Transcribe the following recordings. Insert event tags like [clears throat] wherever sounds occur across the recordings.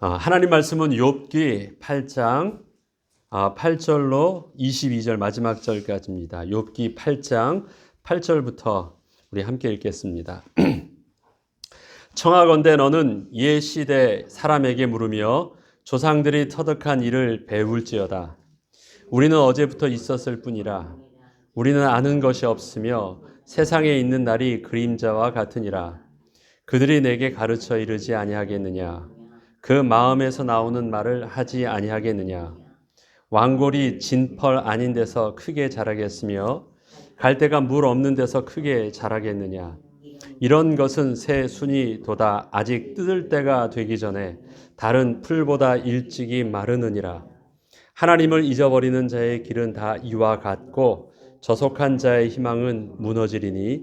아, 하나님 말씀은 욥기 8장 8절로 22절 마지막 절까지입니다. 욥기 8장 8절부터 우리 함께 읽겠습니다. [clears throat] 청하건대 너는 옛 시대 사람에게 물으며 조상들이 터득한 일을 배울지어다. 우리는 어제부터 있었을 뿐이라. 우리는 아는 것이 없으며 세상에 있는 날이 그림자와 같으니라. 그들이 내게 가르쳐 이르지 아니하겠느냐. 그 마음에서 나오는 말을 하지 아니하겠느냐. 왕골이 진펄 아닌 데서 크게 자라겠으며 갈대가 물 없는 데서 크게 자라겠느냐. 이런 것은 새 순이 돋아 아직 뜯을 때가 되기 전에 다른 풀보다 일찍이 마르느니라. 하나님을 잊어버리는 자의 길은 다 이와 같고 저속한 자의 희망은 무너지리니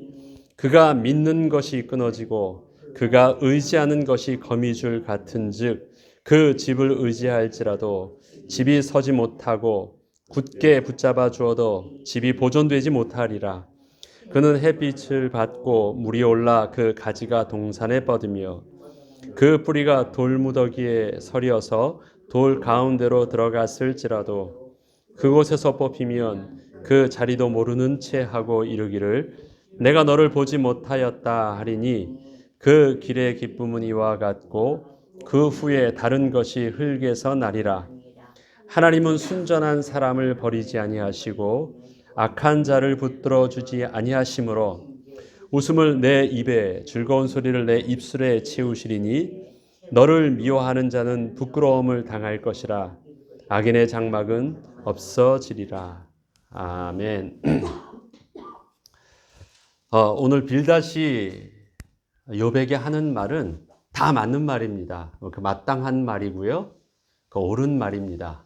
그가 믿는 것이 끊어지고 그가 의지하는 것이 거미줄 같은즉 그 집을 의지할지라도 집이 서지 못하고 굳게 붙잡아 주어도 집이 보존되지 못하리라. 그는 햇빛을 받고 물이 올라 그 가지가 동산에 뻗으며 그 뿌리가 돌무더기에 서려서 돌 가운데로 들어갔을지라도 그곳에서 뽑히면 그 자리도 모르는 채 하고 이르기를 내가 너를 보지 못하였다 하리니 그 길의 기쁨은 이와 같고 그 후에 다른 것이 흙에서 나리라. 하나님은 순전한 사람을 버리지 아니하시고 악한 자를 붙들어 주지 아니하심으로 웃음을 내 입에 즐거운 소리를 내 입술에 채우시리니 너를 미워하는 자는 부끄러움을 당할 것이라. 악인의 장막은 없어지리라. 아멘. [clears throat] 어, 오늘 빌다시 요백에 하는 말은 다 맞는 말입니다. 그 마땅한 말이고요. 그 옳은 말입니다.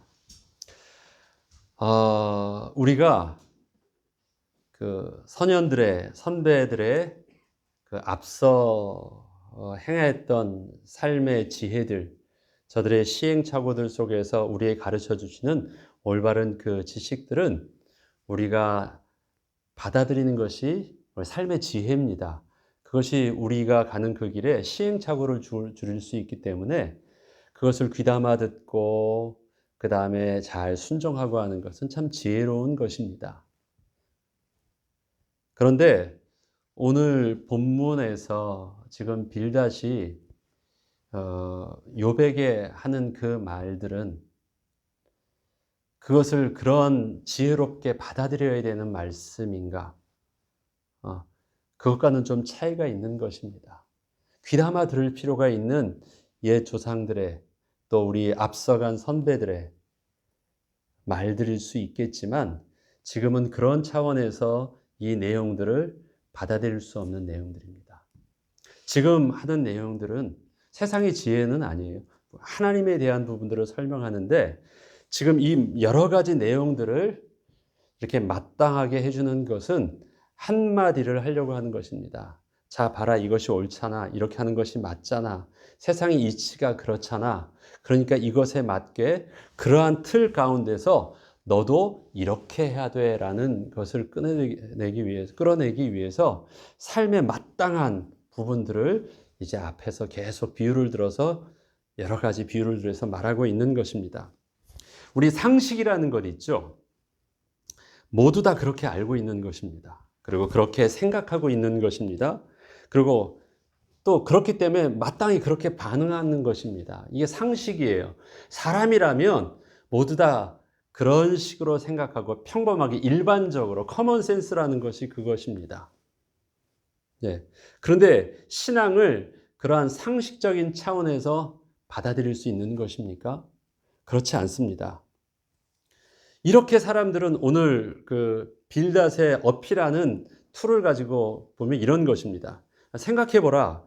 어, 우리가 그 선현들의 선배들의 그 앞서 어, 행했던 삶의 지혜들, 저들의 시행착오들 속에서 우리에 가르쳐 주시는 올바른 그 지식들은 우리가 받아들이는 것이 삶의 지혜입니다. 그것이 우리가 가는 그 길에 시행착오를 줄일 수 있기 때문에 그것을 귀담아 듣고 그 다음에 잘 순종하고 하는 것은 참 지혜로운 것입니다. 그런데 오늘 본문에서 지금 빌다시 어, 요백에 하는 그 말들은 그것을 그런 지혜롭게 받아들여야 되는 말씀인가? 어, 그것과는 좀 차이가 있는 것입니다. 귀담아 들을 필요가 있는 옛 조상들의 또 우리 앞서간 선배들의 말들일 수 있겠지만 지금은 그런 차원에서 이 내용들을 받아들일 수 없는 내용들입니다. 지금 하는 내용들은 세상의 지혜는 아니에요. 하나님에 대한 부분들을 설명하는데 지금 이 여러 가지 내용들을 이렇게 마땅하게 해주는 것은 한마디를 하려고 하는 것입니다. 자, 봐라. 이것이 옳잖아. 이렇게 하는 것이 맞잖아. 세상의 이치가 그렇잖아. 그러니까 이것에 맞게 그러한 틀 가운데서 너도 이렇게 해야 돼 라는 것을 끌어내기 위해서, 끌어내기 위해서 삶에 마땅한 부분들을 이제 앞에서 계속 비유를 들어서 여러 가지 비유를 들어서 말하고 있는 것입니다. 우리 상식이라는 것 있죠? 모두 다 그렇게 알고 있는 것입니다. 그리고 그렇게 생각하고 있는 것입니다. 그리고 또 그렇기 때문에 마땅히 그렇게 반응하는 것입니다. 이게 상식이에요. 사람이라면 모두 다 그런 식으로 생각하고 평범하게 일반적으로 커먼 센스라는 것이 그것입니다. 네. 그런데 신앙을 그러한 상식적인 차원에서 받아들일 수 있는 것입니까? 그렇지 않습니다. 이렇게 사람들은 오늘 그 빌닷의 어필하는 툴을 가지고 보면 이런 것입니다. 생각해 보라.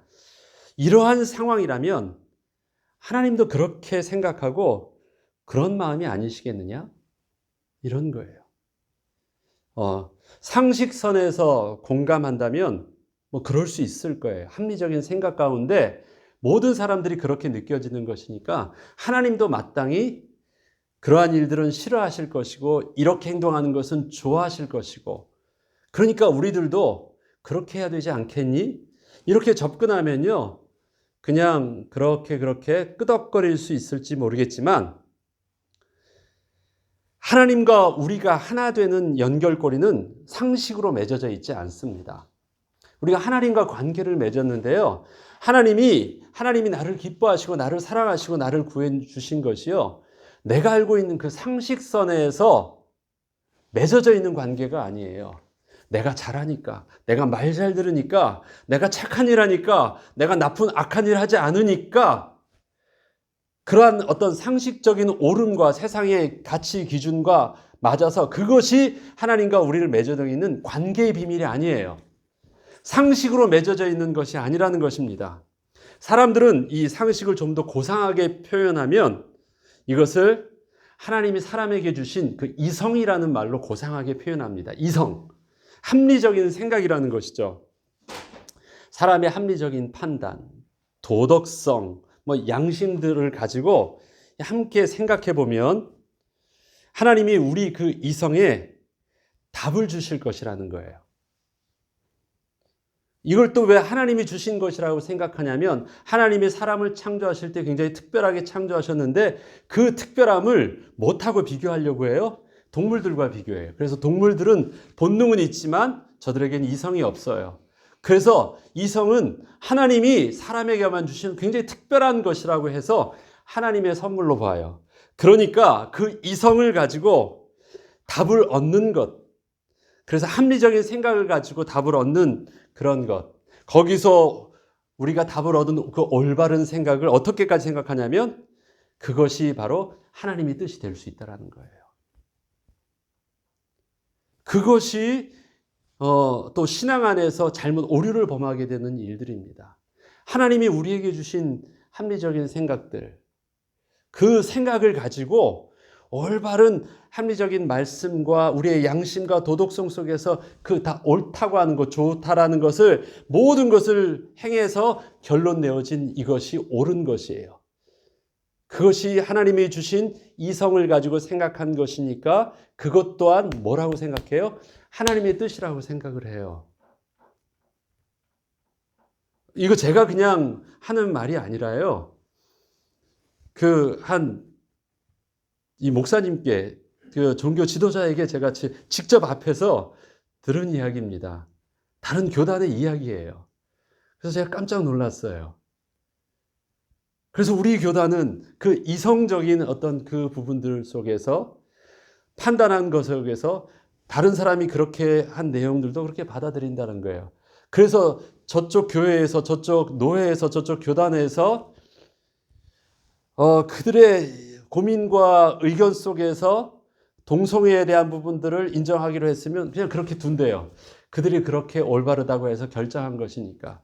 이러한 상황이라면 하나님도 그렇게 생각하고 그런 마음이 아니시겠느냐? 이런 거예요. 어, 상식선에서 공감한다면 뭐 그럴 수 있을 거예요. 합리적인 생각 가운데 모든 사람들이 그렇게 느껴지는 것이니까 하나님도 마땅히 그러한 일들은 싫어하실 것이고 이렇게 행동하는 것은 좋아하실 것이고 그러니까 우리들도 그렇게 해야 되지 않겠니? 이렇게 접근하면요. 그냥 그렇게 그렇게 끄덕거릴 수 있을지 모르겠지만 하나님과 우리가 하나 되는 연결고리는 상식으로 맺어져 있지 않습니다. 우리가 하나님과 관계를 맺었는데요. 하나님이 하나님이 나를 기뻐하시고 나를 사랑하시고 나를 구해 주신 것이요. 내가 알고 있는 그 상식선에서 맺어져 있는 관계가 아니에요. 내가 잘하니까, 내가 말 잘 들으니까, 내가 착한 일 하니까, 내가 나쁜 악한 일 하지 않으니까, 그러한 어떤 상식적인 옳음과 세상의 가치 기준과 맞아서 그것이 하나님과 우리를 맺어져 있는 관계의 비밀이 아니에요. 상식으로 맺어져 있는 것이 아니라는 것입니다. 사람들은 이 상식을 좀 더 고상하게 표현하면 이것을 하나님이 사람에게 주신 그 이성이라는 말로 고상하게 표현합니다. 이성. 합리적인 생각이라는 것이죠. 사람의 합리적인 판단, 도덕성, 뭐 양심들을 가지고 함께 생각해 보면 하나님이 우리 그 이성에 답을 주실 것이라는 거예요. 이걸 또 왜 하나님이 주신 것이라고 생각하냐면 하나님이 사람을 창조하실 때 굉장히 특별하게 창조하셨는데 그 특별함을 못하고 비교하려고 해요. 동물들과 비교해요. 그래서 동물들은 본능은 있지만 저들에게는 이성이 없어요. 그래서 이성은 하나님이 사람에게만 주신 굉장히 특별한 것이라고 해서 하나님의 선물로 봐요. 그러니까 그 이성을 가지고 답을 얻는 것. 그래서 합리적인 생각을 가지고 답을 얻는 그런 것. 거기서 우리가 답을 얻은 그 올바른 생각을 어떻게까지 생각하냐면 그것이 바로 하나님의 뜻이 될 수 있다라는 거예요. 그것이 어, 또 신앙 안에서 잘못 오류를 범하게 되는 일들입니다. 하나님이 우리에게 주신 합리적인 생각들, 그 생각을 가지고 올바른 합리적인 말씀과 우리의 양심과 도덕성 속에서 그 다 옳다고 하는 것, 좋다라는 것을 모든 것을 행해서 결론 내어진 이것이 옳은 것이에요. 그것이 하나님이 주신 이성을 가지고 생각한 것이니까 그것 또한 뭐라고 생각해요? 하나님의 뜻이라고 생각을 해요. 이거 제가 그냥 하는 말이 아니라요. 그 한 이 목사님께 그 종교 지도자에게 제가 직접 앞에서 들은 이야기입니다. 다른 교단의 이야기예요. 그래서 제가 깜짝 놀랐어요. 그래서 우리 교단은 그 이성적인 어떤 그 부분들 속에서 판단한 것 속에서 다른 사람이 그렇게 한 내용들도 그렇게 받아들인다는 거예요. 그래서 저쪽 교회에서 저쪽 노회에서 저쪽 교단에서 어, 그들의 고민과 의견 속에서 동성애에 대한 부분들을 인정하기로 했으면 그냥 그렇게 둔대요. 그들이 그렇게 올바르다고 해서 결정한 것이니까.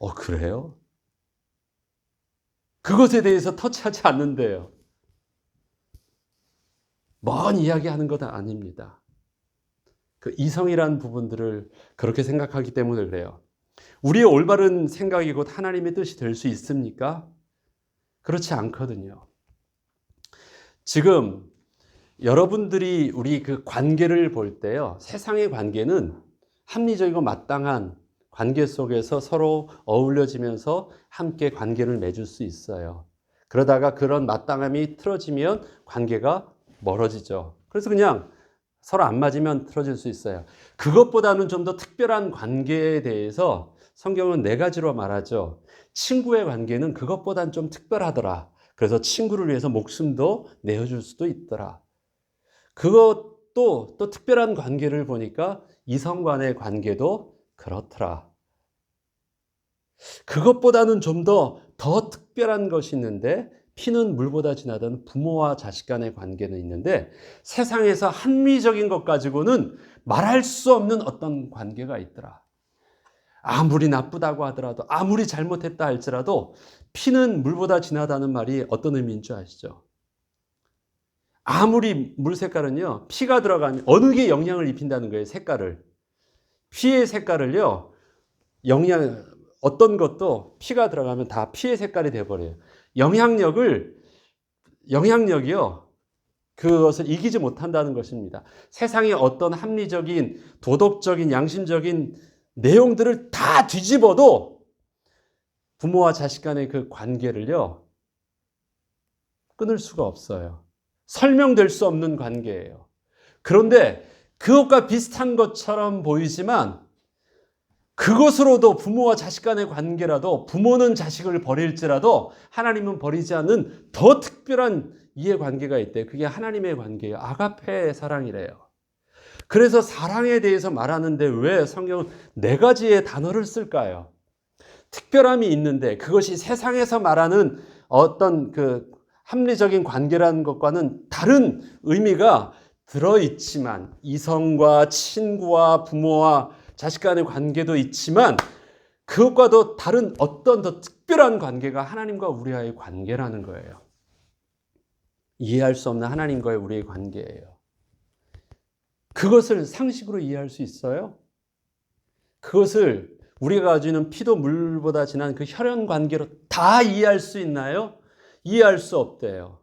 어, 그래요? 그것에 대해서 터치하지 않는데요. 먼 이야기 하는 것 아닙니다. 그 이성이라는 부분들을 그렇게 생각하기 때문에 그래요. 우리의 올바른 생각이 곧 하나님의 뜻이 될 수 있습니까? 그렇지 않거든요. 지금 여러분들이 우리 그 관계를 볼 때요. 세상의 관계는 합리적이고 마땅한 관계 속에서 서로 어울려지면서 함께 관계를 맺을 수 있어요. 그러다가 그런 마땅함이 틀어지면 관계가 멀어지죠. 그래서 그냥 서로 안 맞으면 틀어질 수 있어요. 그것보다는 좀 더 특별한 관계에 대해서 성경은 네 가지로 말하죠. 친구의 관계는 그것보단 좀 특별하더라. 그래서 친구를 위해서 목숨도 내어줄 수도 있더라. 그것도 또 특별한 관계를 보니까 이성 간의 관계도 그렇더라. 그것보다는 좀 더더 특별한 것이 있는데 피는 물보다 진하다는 부모와 자식 간의 관계는 있는데 세상에서 합리적인 것 가지고는 말할 수 없는 어떤 관계가 있더라. 아무리 나쁘다고 하더라도 아무리 잘못했다 할지라도 피는 물보다 진하다는 말이 어떤 의미인 줄 아시죠? 아무리 물 색깔은요 피가 들어가면 어느 게 영향을 입힌다는 거예요 색깔을. 피의 색깔을요 영향 어떤 것도 피가 들어가면 다 피의 색깔이 돼버려요. 영향력을 영향력이요 그것을 이기지 못한다는 것입니다. 세상의 어떤 합리적인 도덕적인 양심적인 내용들을 다 뒤집어도 부모와 자식 간의 그 관계를요, 끊을 수가 없어요. 설명될 수 없는 관계예요. 그런데 그것과 비슷한 것처럼 보이지만 그것으로도 부모와 자식 간의 관계라도 부모는 자식을 버릴지라도 하나님은 버리지 않는 더 특별한 이해 관계가 있대요. 그게 하나님의 관계예요. 아가페의 사랑이래요. 그래서 사랑에 대해서 말하는데 왜 성경은 네 가지의 단어를 쓸까요? 특별함이 있는데 그것이 세상에서 말하는 어떤 그 합리적인 관계라는 것과는 다른 의미가 들어있지만 이성과 친구와 부모와 자식 간의 관계도 있지만 그것과도 다른 어떤 더 특별한 관계가 하나님과 우리와의 관계라는 거예요. 이해할 수 없는 하나님과의 우리의 관계예요. 그것을 상식으로 이해할 수 있어요? 그것을 우리가 가지고 있는 피도 물보다 진한 그 혈연 관계로 다 이해할 수 있나요? 이해할 수 없대요.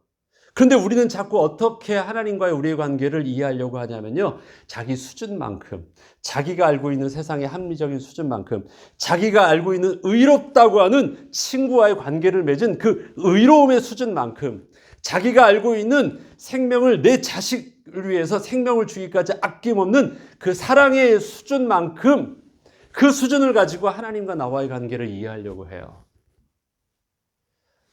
그런데 우리는 자꾸 어떻게 하나님과의 우리의 관계를 이해하려고 하냐면요. 자기 수준만큼, 자기가 알고 있는 세상의 합리적인 수준만큼, 자기가 알고 있는 의롭다고 하는 친구와의 관계를 맺은 그 의로움의 수준만큼, 자기가 알고 있는 생명을 내 자식을 위해서 생명을 주기까지 아낌없는 그 사랑의 수준만큼 그 수준을 가지고 하나님과 나와의 관계를 이해하려고 해요.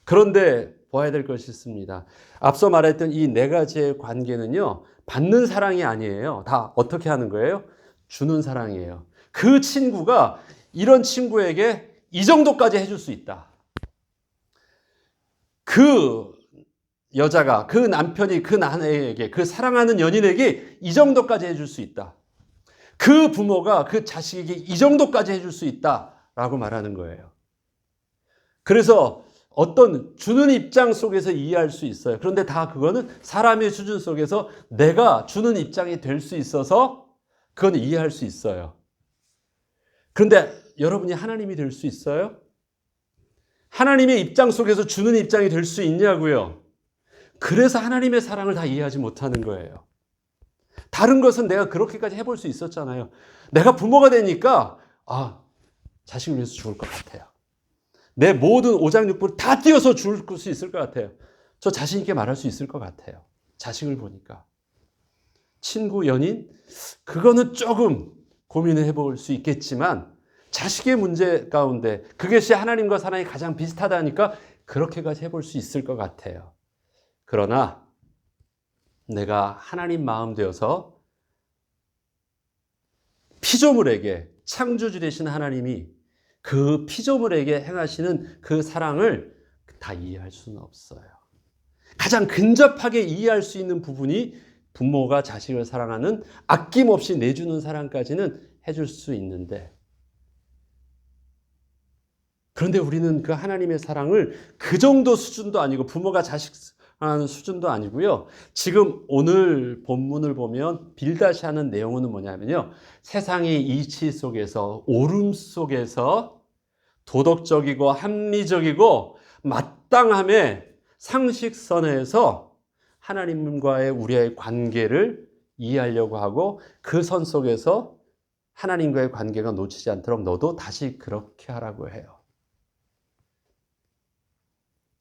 그런데 보아야 될 것이 있습니다. 앞서 말했던 이 네 가지의 관계는요, 받는 사랑이 아니에요. 다 어떻게 하는 거예요? 주는 사랑이에요. 그 친구가 이런 친구에게 이 정도까지 해줄 수 있다. 그 여자가, 그 남편이 그 아내에게, 그 사랑하는 연인에게 이 정도까지 해줄 수 있다. 그 부모가 그 자식에게 이 정도까지 해줄 수 있다. 라고 말하는 거예요. 그래서 어떤 주는 입장 속에서 이해할 수 있어요. 그런데 다 그거는 사람의 수준 속에서 내가 주는 입장이 될 수 있어서 그건 이해할 수 있어요. 그런데 여러분이 하나님이 될 수 있어요? 하나님의 입장 속에서 주는 입장이 될 수 있냐고요? 그래서 하나님의 사랑을 다 이해하지 못하는 거예요. 다른 것은 내가 그렇게까지 해볼 수 있었잖아요. 내가 부모가 되니까, 아, 자식을 위해서 죽을 것 같아요. 내 모든 오장육부를 다 띄어서 줄수 있을 것 같아요. 저 자신있게 말할 수 있을 것 같아요. 자식을 보니까. 친구, 연인? 그거는 조금 고민을 해볼 수 있겠지만, 자식의 문제 가운데 그것이 하나님과 사랑이 가장 비슷하다니까 그렇게까지 해볼 수 있을 것 같아요. 그러나 내가 하나님 마음 되어서 피조물에게 창조주 되신 하나님이 그 피조물에게 행하시는 그 사랑을 다 이해할 수는 없어요. 가장 근접하게 이해할 수 있는 부분이 부모가 자식을 사랑하는 아낌없이 내주는 사랑까지는 해줄 수 있는데 그런데 우리는 그 하나님의 사랑을 그 정도 수준도 아니고 부모가 자식 하는 수준도 아니고요. 지금 오늘 본문을 보면 빌다시 하는 내용은 뭐냐면요. 세상의 이치 속에서 오름 속에서 도덕적이고 합리적이고 마땅함의 상식선에서 하나님과의 우리의 관계를 이해하려고 하고 그 선 속에서 하나님과의 관계가 놓치지 않도록 너도 다시 그렇게 하라고 해요.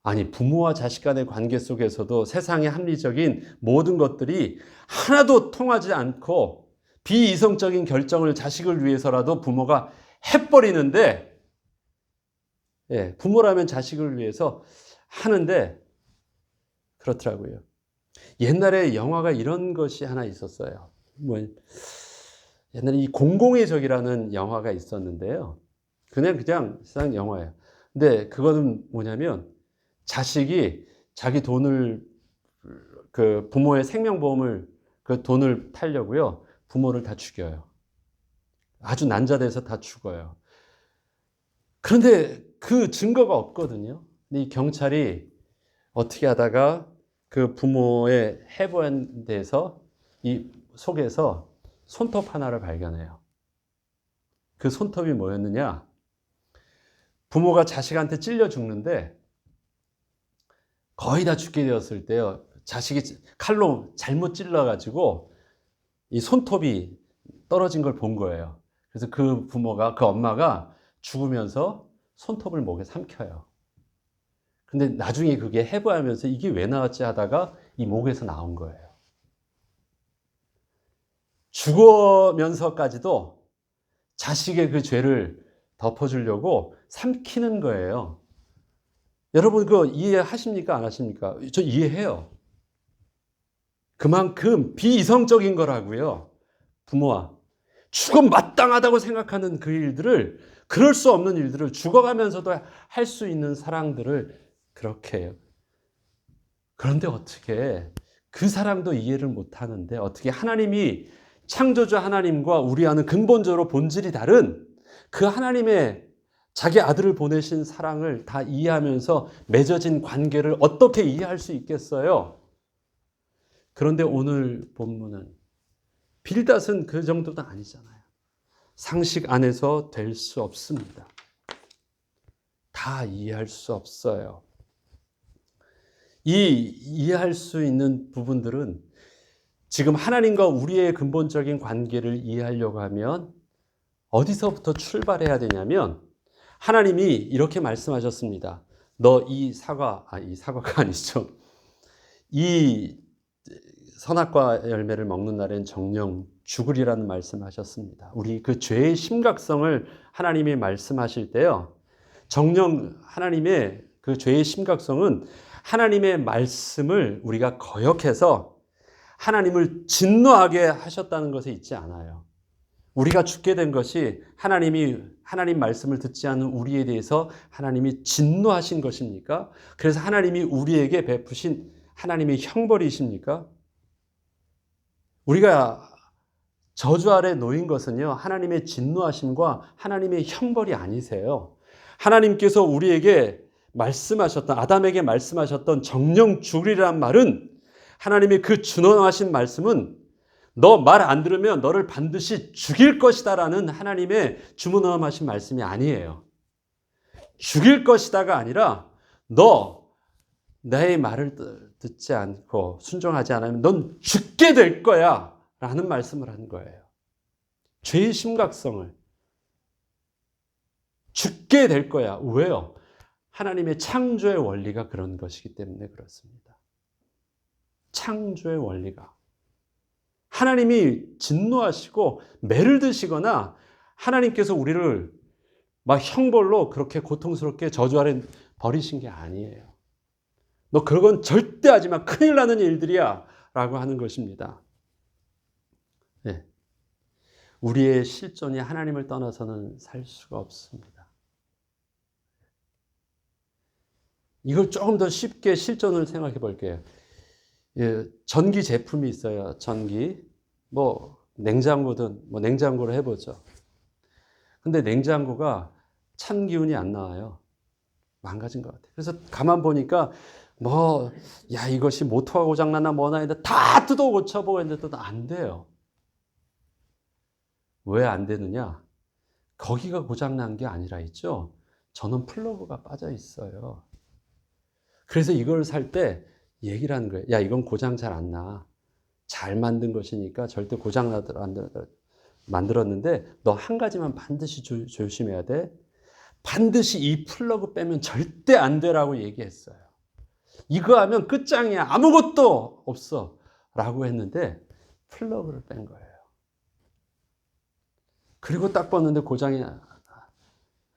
아니, 부모와 자식 간의 관계 속에서도 세상의 합리적인 모든 것들이 하나도 통하지 않고 비이성적인 결정을 자식을 위해서라도 부모가 해버리는데, 예, 부모라면 자식을 위해서 하는데, 그렇더라고요. 옛날에 영화가 이런 것이 하나 있었어요. 뭐, 옛날에 이 공공의 적이라는 영화가 있었는데요. 그냥, 그냥 세상 영화예요. 근데 그거는 뭐냐면, 자식이 자기 돈을 그 부모의 생명보험을 그 돈을 타려고요. 부모를 다 죽여요. 아주 난자돼서 다 죽어요. 그런데 그 증거가 없거든요. 이 경찰이 어떻게 하다가 그 부모의 해부한 데서 이 속에서 손톱 하나를 발견해요. 그 손톱이 뭐였느냐? 부모가 자식한테 찔려 죽는데 거의 다 죽게 되었을 때요. 자식이 칼로 잘못 찔러가지고 이 손톱이 떨어진 걸 본 거예요. 그래서 그 부모가, 그 엄마가 죽으면서 손톱을 목에 삼켜요. 근데 나중에 그게 해부하면서 이게 왜 나왔지 하다가 이 목에서 나온 거예요. 죽으면서까지도 자식의 그 죄를 덮어주려고 삼키는 거예요. 여러분 그거 이해하십니까? 안 하십니까? 저 이해해요. 그만큼 비이성적인 거라고요. 부모와. 죽음 마땅하다고 생각하는 그 일들을, 그럴 수 없는 일들을 죽어가면서도 할 수 있는 사랑들을 그렇게 해요. 그런데 어떻게 그 사랑도 이해를 못 하는데 어떻게 하나님이 창조주 하나님과 우리와는 근본적으로 본질이 다른 그 하나님의 자기 아들을 보내신 사랑을 다 이해하면서 맺어진 관계를 어떻게 이해할 수 있겠어요? 그런데 오늘 본문은 빌닷은 그 정도도 아니잖아요. 상식 안에서 될 수 없습니다. 다 이해할 수 없어요. 이 이해할 수 있는 부분들은 지금 하나님과 우리의 근본적인 관계를 이해하려고 하면 어디서부터 출발해야 되냐면 하나님이 이렇게 말씀하셨습니다. 너 이 사과, 아, 이 사과가 [laughs] 아니죠. 이 선악과 열매를 먹는 날엔 정령 죽으리라는 말씀하셨습니다. 우리 그 죄의 심각성을 하나님이 말씀하실 때요. 정령 하나님의 그 죄의 심각성은 하나님의 말씀을 우리가 거역해서 하나님을 진노하게 하셨다는 것에 있지 않아요. 우리가 죽게 된 것이 하나님이 하나님 말씀을 듣지 않는 우리에 대해서 하나님이 진노하신 것입니까? 그래서 하나님이 우리에게 베푸신 하나님의 형벌이십니까? 우리가 저주 아래 놓인 것은요, 하나님의 진노하심과 하나님의 형벌이 아니세요. 하나님께서 우리에게 말씀하셨던, 아담에게 말씀하셨던 정령 죽으리란 말은 하나님의 그 준원하신 말씀은 너 말 안 들으면 너를 반드시 죽일 것이다 라는 하나님의 주문함하신 말씀이 아니에요. 죽일 것이다가 아니라 너 나의 말을 듣지 않고 순종하지 않으면 넌 죽게 될 거야 라는 말씀을 한 거예요. 죄의 심각성을 죽게 될 거야. 왜요? 하나님의 창조의 원리가 그런 것이기 때문에 그렇습니다. 창조의 원리가. 하나님이 진노하시고 매를 드시거나 하나님께서 우리를 막 형벌로 그렇게 고통스럽게 저주 아래 버리신 게 아니에요. 너 그건 절대 하지 마. 큰일 나는 일들이야. 라고 하는 것입니다. 네. 우리의 실존이 하나님을 떠나서는 살 수가 없습니다. 이걸 조금 더 쉽게 실존을 생각해 볼게요. 예, 전기 제품이 있어요. 전기. 뭐, 냉장고든, 뭐, 냉장고로 해보죠. 근데 냉장고가 찬 기운이 안 나와요. 망가진 것 같아요. 그래서 가만 보니까 뭐, 야, 이것이 모터가 고장났나 뭐나 했는데 다 뜯어 고쳐보고 했는데 또 안 돼요. 왜 안 되느냐? 거기가 고장난 게 아니라 있죠? 저는 플러그가 빠져 있어요. 그래서 이걸 살 때 얘기를 하는 거예요. 야, 이건 고장 잘 안 나. 잘 만든 것이니까 절대 고장 나더라 만들었는데 너 한 가지만 반드시 조, 조심해야 돼. 반드시 이 플러그 빼면 절대 안 되라고 얘기했어요. 이거 하면 끝장이야. 아무것도 없어. 라고 했는데 플러그를 뺀 거예요. 그리고 딱 봤는데 고장이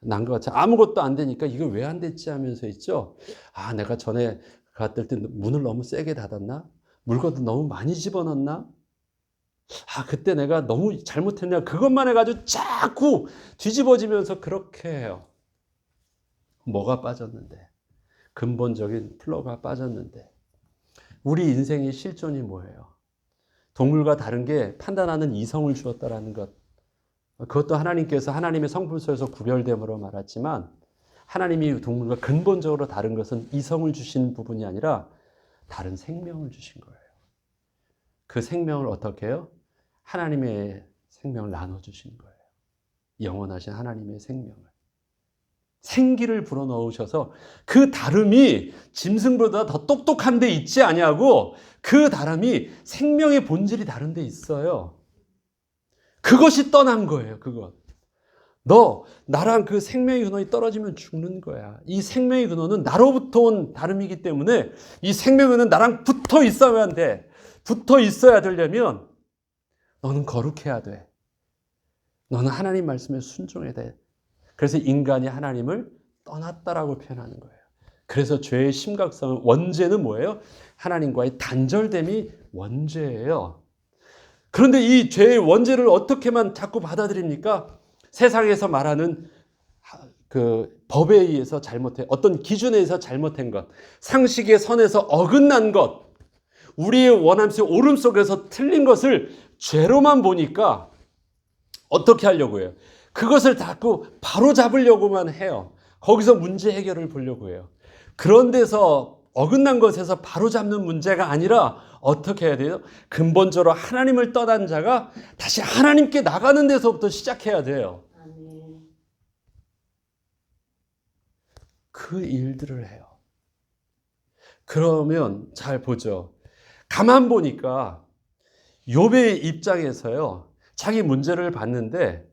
난 것 같아. 아무것도 안 되니까 이거 왜 안 됐지 하면서 있죠. 아, 내가 전에 갔을 때 문을 너무 세게 닫았나? 물건도 너무 많이 집어넣나? 아, 그때 내가 너무 잘못했냐? 그것만 해가지고 자꾸 뒤집어지면서 그렇게 해요. 뭐가 빠졌는데? 근본적인 플러가 빠졌는데. 우리 인생의 실존이 뭐예요? 동물과 다른 게 판단하는 이성을 주었다라는 것. 그것도 하나님께서 하나님의 성품서에서 구별됨으로 말했지만 하나님이 동물과 근본적으로 다른 것은 이성을 주신 부분이 아니라 다른 생명을 주신 거예요. 그 생명을 어떻게 해요? 하나님의 생명을 나눠주신 거예요. 영원하신 하나님의 생명을. 생기를 불어넣으셔서 그 다름이 짐승보다 더 똑똑한 데 있지 아니하고 그 다름이 생명의 본질이 다른 데 있어요. 그것이 떠난 거예요, 그것. 너 나랑 그 생명의 근원이 떨어지면 죽는 거야. 이 생명의 근원은 나로부터 온 다름이기 때문에 이 생명의 근원은 나랑 붙어 있어야 돼. 붙어 있어야 되려면 너는 거룩해야 돼. 너는 하나님 말씀에 순종해야 돼. 그래서 인간이 하나님을 떠났다라고 표현하는 거예요. 그래서 죄의 심각성은 원죄는 뭐예요? 하나님과의 단절됨이 원죄예요. 그런데 이 죄의 원죄를 어떻게만 자꾸 받아들입니까? 세상에서 말하는 그 법에 의해서 잘못해 어떤 기준에 의해서 잘못한 것, 상식의 선에서 어긋난 것, 우리의 원함수 오름 속에서 틀린 것을 죄로만 보니까 어떻게 하려고 해요? 그것을 자꾸 바로 잡으려고만 해요. 거기서 문제 해결을 보려고 해요. 그런 데서 어긋난 것에서 바로 잡는 문제가 아니라 어떻게 해야 돼요? 근본적으로 하나님을 떠난 자가 다시 하나님께 나가는 데서부터 시작해야 돼요. 그 일들을 해요. 그러면 잘 보죠. 가만 보니까 욥의 입장에서요. 자기 문제를 봤는데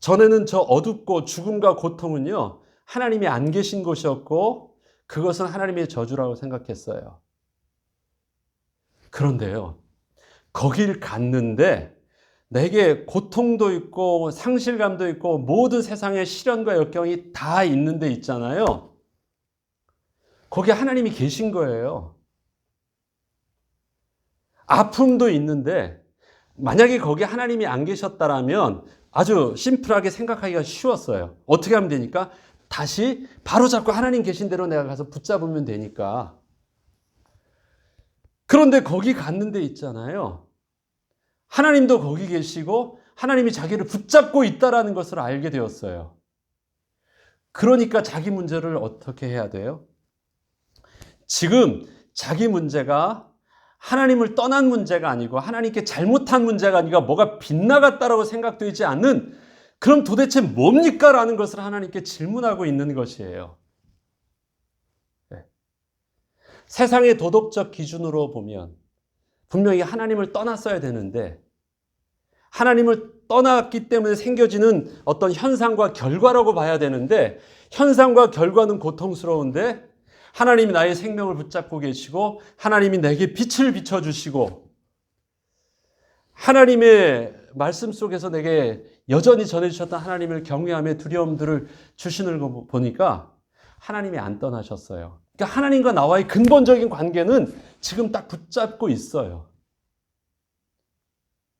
전에는 저 어둡고 죽음과 고통은요. 하나님이 안 계신 것이었고 그것은 하나님의 저주라고 생각했어요. 그런데요. 거길 갔는데 내게 고통도 있고 상실감도 있고 모든 세상의 시련과 역경이 다 있는데 있잖아요. 거기 하나님이 계신 거예요. 아픔도 있는데 만약에 거기 하나님이 안 계셨다라면 아주 심플하게 생각하기가 쉬웠어요. 어떻게 하면 되니까 다시 바로 잡고 하나님 계신 대로 내가 가서 붙잡으면 되니까. 그런데 거기 갔는데 있잖아요. 하나님도 거기 계시고 하나님이 자기를 붙잡고 있다라는 것을 알게 되었어요. 그러니까 자기 문제를 어떻게 해야 돼요? 지금 자기 문제가 하나님을 떠난 문제가 아니고 하나님께 잘못한 문제가 아니라 뭐가 빗나갔다라고 생각되지 않는 그럼 도대체 뭡니까? 라는 것을 하나님께 질문하고 있는 것이에요. 네. 세상의 도덕적 기준으로 보면 분명히 하나님을 떠났어야 되는데 하나님을 떠났기 때문에 생겨지는 어떤 현상과 결과라고 봐야 되는데 현상과 결과는 고통스러운데 하나님이 나의 생명을 붙잡고 계시고 하나님이 내게 빛을 비춰 주시고 하나님의 말씀 속에서 내게 여전히 전해주셨던 하나님을 경외함의 두려움들을 주시는 거 보니까 하나님이 안 떠나셨어요. 그러니까 하나님과 나와의 근본적인 관계는 지금 딱 붙잡고 있어요.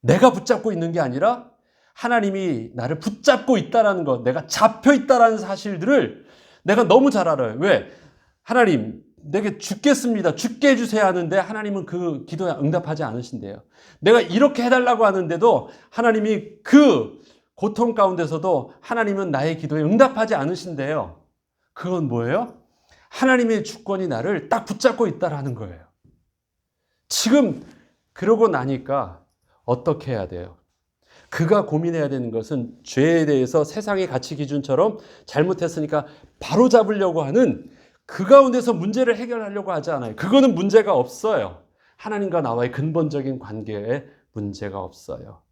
내가 붙잡고 있는 게 아니라 하나님이 나를 붙잡고 있다라는 것, 내가 잡혀 있다라는 사실들을 내가 너무 잘 알아요. 왜? 하나님, 내게 죽겠습니다. 죽게 해주세요 하는데 하나님은 그 기도에 응답하지 않으신대요. 내가 이렇게 해달라고 하는데도 하나님이 그 고통 가운데서도 하나님은 나의 기도에 응답하지 않으신대요. 그건 뭐예요? 하나님의 주권이 나를 딱 붙잡고 있다라는 거예요. 지금 그러고 나니까 어떻게 해야 돼요? 그가 고민해야 되는 것은 죄에 대해서 세상의 가치 기준처럼 잘못했으니까 바로 잡으려고 하는 그 가운데서 문제를 해결하려고 하지 않아요. 그거는 문제가 없어요. 하나님과 나와의 근본적인 관계에 문제가 없어요.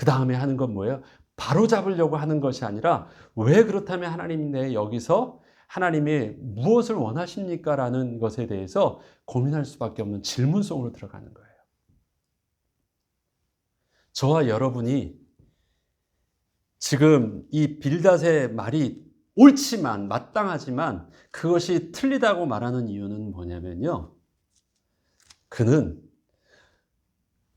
그 다음에 하는 건 뭐예요? 바로 잡으려고 하는 것이 아니라 왜 그렇다면 하나님 내 여기서 하나님이 무엇을 원하십니까? 라는 것에 대해서 고민할 수밖에 없는 질문 속으로 들어가는 거예요. 저와 여러분이 지금 이 빌닷의 말이 옳지만 마땅하지만 그것이 틀리다고 말하는 이유는 뭐냐면요. 그는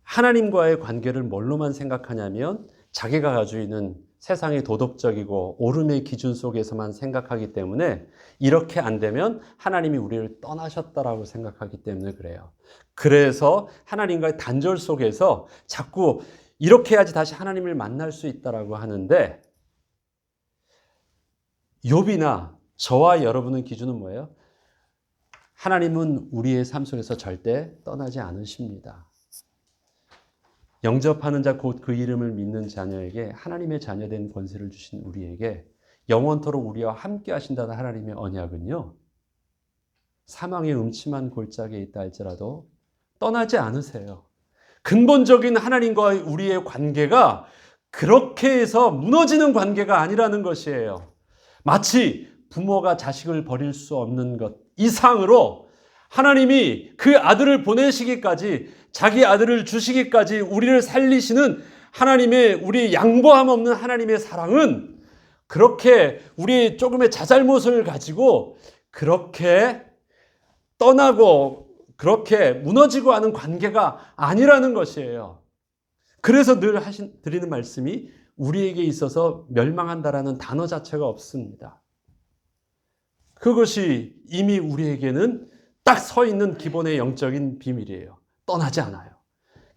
하나님과의 관계를 뭘로만 생각하냐면 자기가 가지고 있는 세상의 도덕적이고 옳음의 기준 속에서만 생각하기 때문에 이렇게 안 되면 하나님이 우리를 떠나셨다라고 생각하기 때문에 그래요. 그래서 하나님과의 단절 속에서 자꾸 이렇게 해야지 다시 하나님을 만날 수 있다라고 하는데 욥이나 저와 여러분의 기준은 뭐예요? 하나님은 우리의 삶 속에서 절대 떠나지 않으십니다. 영접하는 자 곧 그 이름을 믿는 자녀에게 하나님의 자녀된 권세를 주신 우리에게 영원토록 우리와 함께 하신다는 하나님의 언약은요. 사망의 음침한 골짜기에 있다 할지라도 떠나지 않으세요. 근본적인 하나님과 우리의 관계가 그렇게 해서 무너지는 관계가 아니라는 것이에요. 마치 부모가 자식을 버릴 수 없는 것 이상으로 하나님이 그 아들을 보내시기까지 자기 아들을 주시기까지 우리를 살리시는 하나님의 우리 양보함 없는 하나님의 사랑은 그렇게 우리 조금의 자잘못을 가지고 그렇게 떠나고 그렇게 무너지고 하는 관계가 아니라는 것이에요. 그래서 늘 하신, 드리는 말씀이 우리에게 있어서 멸망한다라는 단어 자체가 없습니다. 그것이 이미 우리에게는 딱 서 있는 기본의 영적인 비밀이에요. 떠나지 않아요.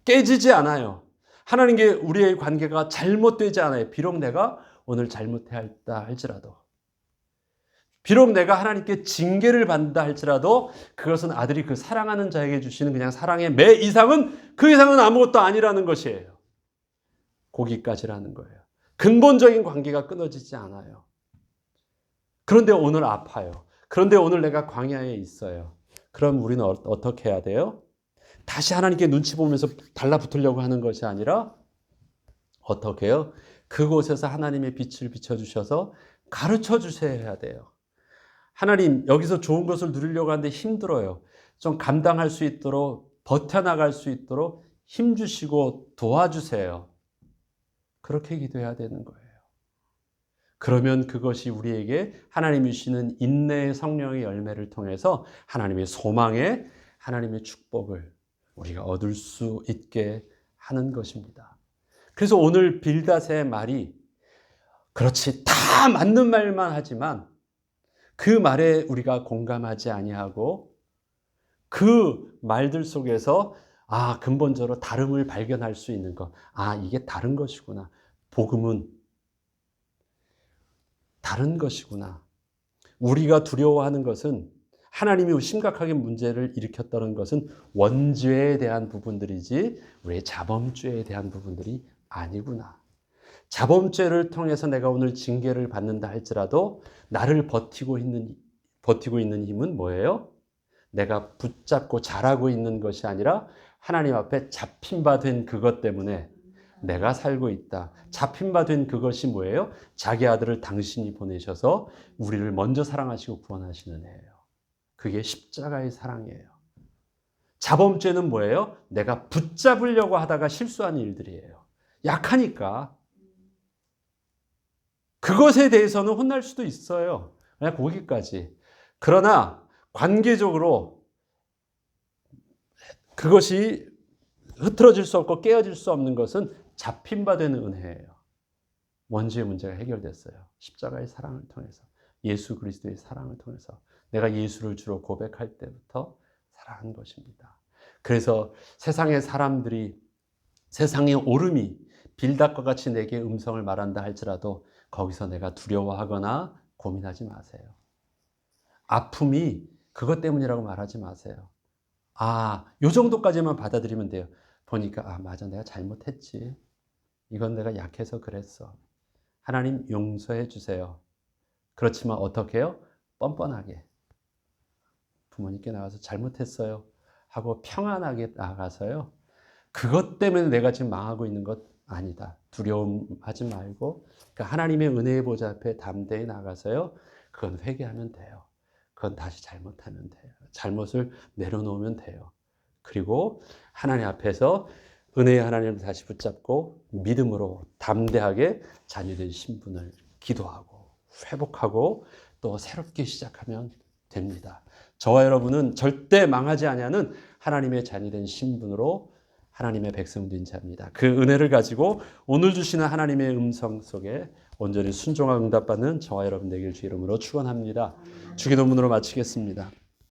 깨지지 않아요. 하나님께 우리의 관계가 잘못되지 않아요. 비록 내가 오늘 잘못했다 할지라도. 비록 내가 하나님께 징계를 받는다 할지라도 그것은 아들이 그 사랑하는 자에게 주시는 그냥 사랑의 매 이상은 그 이상은 아무것도 아니라는 것이에요. 거기까지라는 거예요. 근본적인 관계가 끊어지지 않아요. 그런데 오늘 아파요. 그런데 오늘 내가 광야에 있어요. 그럼 우리는 어, 어떻게 해야 돼요? 다시 하나님께 눈치 보면서 달라붙으려고 하는 것이 아니라 어떻게 해요? 그곳에서 하나님의 빛을 비춰주셔서 가르쳐 주셔야 돼요. 하나님, 여기서 좋은 것을 누리려고 하는데 힘들어요. 좀 감당할 수 있도록, 버텨나갈 수 있도록 힘 주시고 도와주세요. 그렇게 기도해야 되는 거예요. 그러면 그것이 우리에게 하나님이 주시는 인내의 성령의 열매를 통해서 하나님의 소망에 하나님의 축복을 우리가 얻을 수 있게 하는 것입니다. 그래서 오늘 빌닷의 말이 그렇지 다 맞는 말만 하지만 그 말에 우리가 공감하지 아니하고 그 말들 속에서 아 근본적으로 다름을 발견할 수 있는 것. 아 이게 다른 것이구나. 복음은 다른 것이구나. 우리가 두려워하는 것은 하나님이 심각하게 문제를 일으켰다는 것은 원죄에 대한 부분들이지 우리의 자범죄에 대한 부분들이 아니구나. 자범죄를 통해서 내가 오늘 징계를 받는다 할지라도 나를 버티고 있는 버티고 있는 힘은 뭐예요? 내가 붙잡고 잘하고 있는 것이 아니라 하나님 앞에 잡힌 바 된 그것 때문에 내가 살고 있다. 잡힌 바 된 그것이 뭐예요? 자기 아들을 당신이 보내셔서 우리를 먼저 사랑하시고 구원하시는 애예요. 그게 십자가의 사랑이에요. 자범죄는 뭐예요? 내가 붙잡으려고 하다가 실수한 일들이에요. 약하니까. 그것에 대해서는 혼날 수도 있어요. 그냥 거기까지. 그러나 관계적으로 그것이 흐트러질 수 없고 깨어질 수 없는 것은 잡힌 바 되는 은혜예요. 원죄의 문제가 해결됐어요. 십자가의 사랑을 통해서. 예수 그리스도의 사랑을 통해서. 내가 예수를 주로 고백할 때부터 사랑한 것입니다. 그래서 세상의 사람들이 세상의 오름이 빌닷과 같이 내게 음성을 말한다 할지라도 거기서 내가 두려워하거나 고민하지 마세요. 아픔이 그것 때문이라고 말하지 마세요. 아, 요 정도까지만 받아들이면 돼요. 보니까, 아, 맞아. 내가 잘못했지. 이건 내가 약해서 그랬어. 하나님 용서해 주세요. 그렇지만 어떻게 해요? 뻔뻔하게. 부모님께 나가서 잘못했어요. 하고 평안하게 나가서요. 그것 때문에 내가 지금 망하고 있는 것 아니다. 두려움하지 말고 그러니까 하나님의 은혜의 보좌 앞에 담대히 나가서요. 그건 회개하면 돼요. 그건 다시 잘못하면 돼요. 잘못을 내려놓으면 돼요. 그리고 하나님 앞에서 은혜의 하나님을 다시 붙잡고 믿음으로 담대하게 자녀된 신분을 기도하고 회복하고 또 새롭게 시작하면 됩니다. 저와 여러분은 절대 망하지 아니하는 하나님의 자녀된 신분으로 하나님의 백성된 자입니다. 그 은혜를 가지고 오늘 주시는 하나님의 음성 속에 온전히 순종하고 응답받는 저와 여러분 되길 주 이름으로 축원합니다. 주기도문으로 마치겠습니다.